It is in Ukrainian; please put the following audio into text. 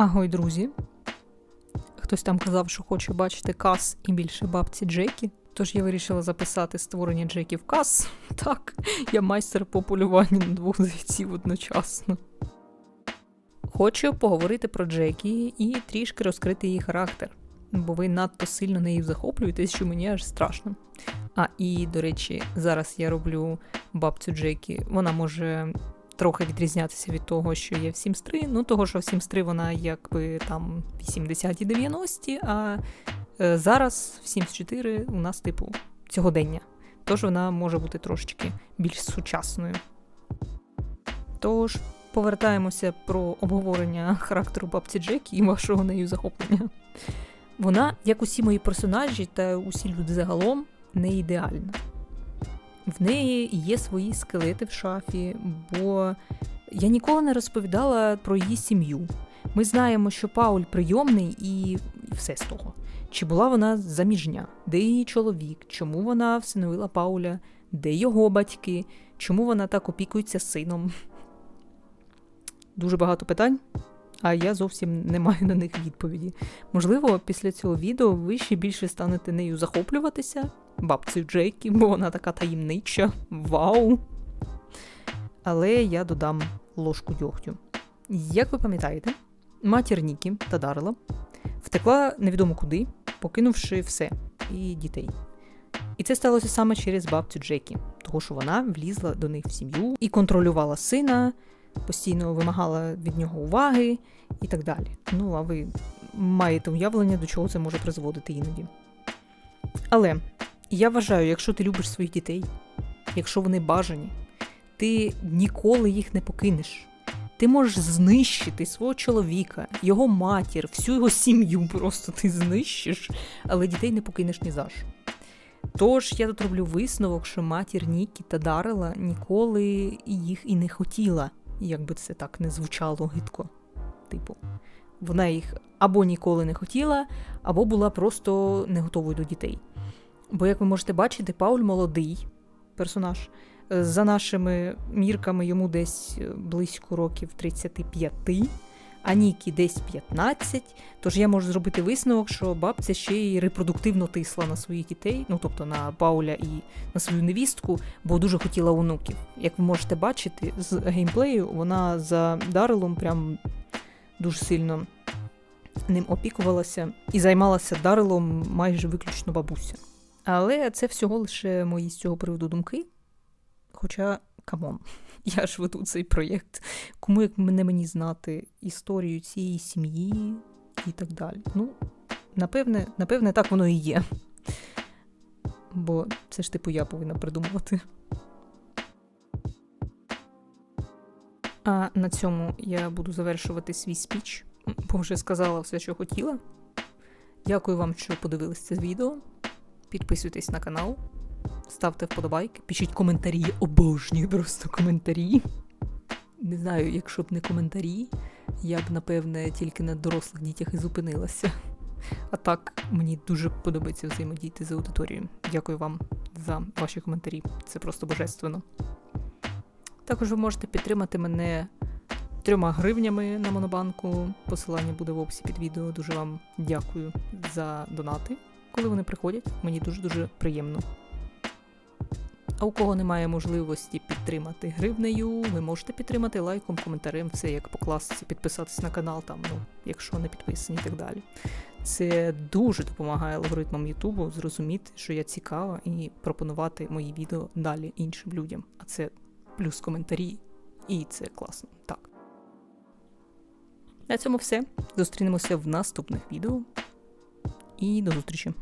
Агой, друзі. Хтось там казав, що хоче бачити кас і більше бабці Джекі. Тож я вирішила записати створення Джеків кас. Так, я майстер по полюванню на двох зайців одночасно. Хочу поговорити про Джекі і трішки розкрити її характер, бо ви надто сильно нею захоплюєтесь, що мені аж страшно. А і, до речі, зараз я роблю бабцю Джекі. Вона може трохи відрізнятися від того, що є в Sims 3. Ну, того, що в Sims 3 вона якби там 80-ті 90-ті, а е, зараз в Sims 4 у нас, типу, цьогодення. Тож вона може бути трошечки більш сучасною. Тож, повертаємося про обговорення характеру бабці Джекі і вашого нею захоплення. Вона, як усі мої персонажі та усі люди загалом, не ідеальна. В неї є свої скелети в шафі, бо я ніколи не розповідала про її сім'ю. Ми знаємо, що Пауль прийомний і все з того. Чи була вона заміжня? Де її чоловік? Чому вона всиновила Пауля? Де його батьки? Чому вона так опікується сином? Дуже багато питань, а я зовсім не маю на них відповіді. Можливо, після цього відео ви ще більше станете нею захоплюватися, бабцею Джекі, бо вона така таємнича. Вау! Але я додам ложку дьогтю. Як ви пам'ятаєте, матір Нікі та Дарла втекла невідомо куди, покинувши все і дітей. І це сталося саме через бабцю Джекі, того що вона влізла до них в сім'ю і контролювала сина, постійно вимагала від нього уваги і так далі. Ну, а ви маєте уявлення, до чого це може призводити іноді. Але я вважаю, якщо ти любиш своїх дітей, якщо вони бажані, ти ніколи їх не покинеш. Ти можеш знищити свого чоловіка, його матір, всю його сім'ю просто ти знищиш, але дітей не покинеш ні за що. Тож я тут роблю висновок, що матір Нікі та Дарила ніколи їх і не хотіла, як би це так не звучало гидко. Типу, вона їх або ніколи не хотіла, або була просто не готовою до дітей. Бо, як ви можете бачити, Пауль молодий персонаж. За нашими мірками йому десь близько років 35, а Нікі десь 15. Тож я можу зробити висновок, що бабця ще й репродуктивно тисла на своїх дітей, ну тобто на Пауля і на свою невістку, бо дуже хотіла онуків. Як ви можете бачити, з геймплею вона за Дарилом прям дуже сильно ним опікувалася і займалася Дарилом майже виключно бабуся. Але це всього лише мої з цього приводу думки. Хоча, камон, я ж веду цей проєкт. Кому як не мені знати історію цієї сім'ї і так далі. Ну, напевне, напевне, так воно і є. Бо це ж типу я повинна придумувати. А на цьому я буду завершувати свій спіч, бо вже сказала все, що хотіла. Дякую вам, що подивились це відео. Підписуйтесь на канал, ставте вподобайки, пишіть коментарі, обожнюю просто коментарі. Не знаю, якщо б не коментарі, я б, напевне, тільки на дорослих дітях і зупинилася. А так, мені дуже подобається взаємодіяти з аудиторією. Дякую вам за ваші коментарі. Це просто божественно. Також ви можете підтримати мене трьома гривнями на монобанку. Посилання буде в описі під відео. Дуже вам дякую за донати. Коли вони приходять, мені дуже-дуже приємно. А у кого немає можливості підтримати гривнею, ви можете підтримати лайком, коментарем, все як по підписатись на канал, там, ну, якщо не підписані і так далі. Це дуже допомагає алгоритмам Ютубу зрозуміти, що я цікава, і пропонувати мої відео далі іншим людям. А це плюс коментарі, і це класно. Так. На цьому все. Зустрінемося в наступних відео. І до зустрічі!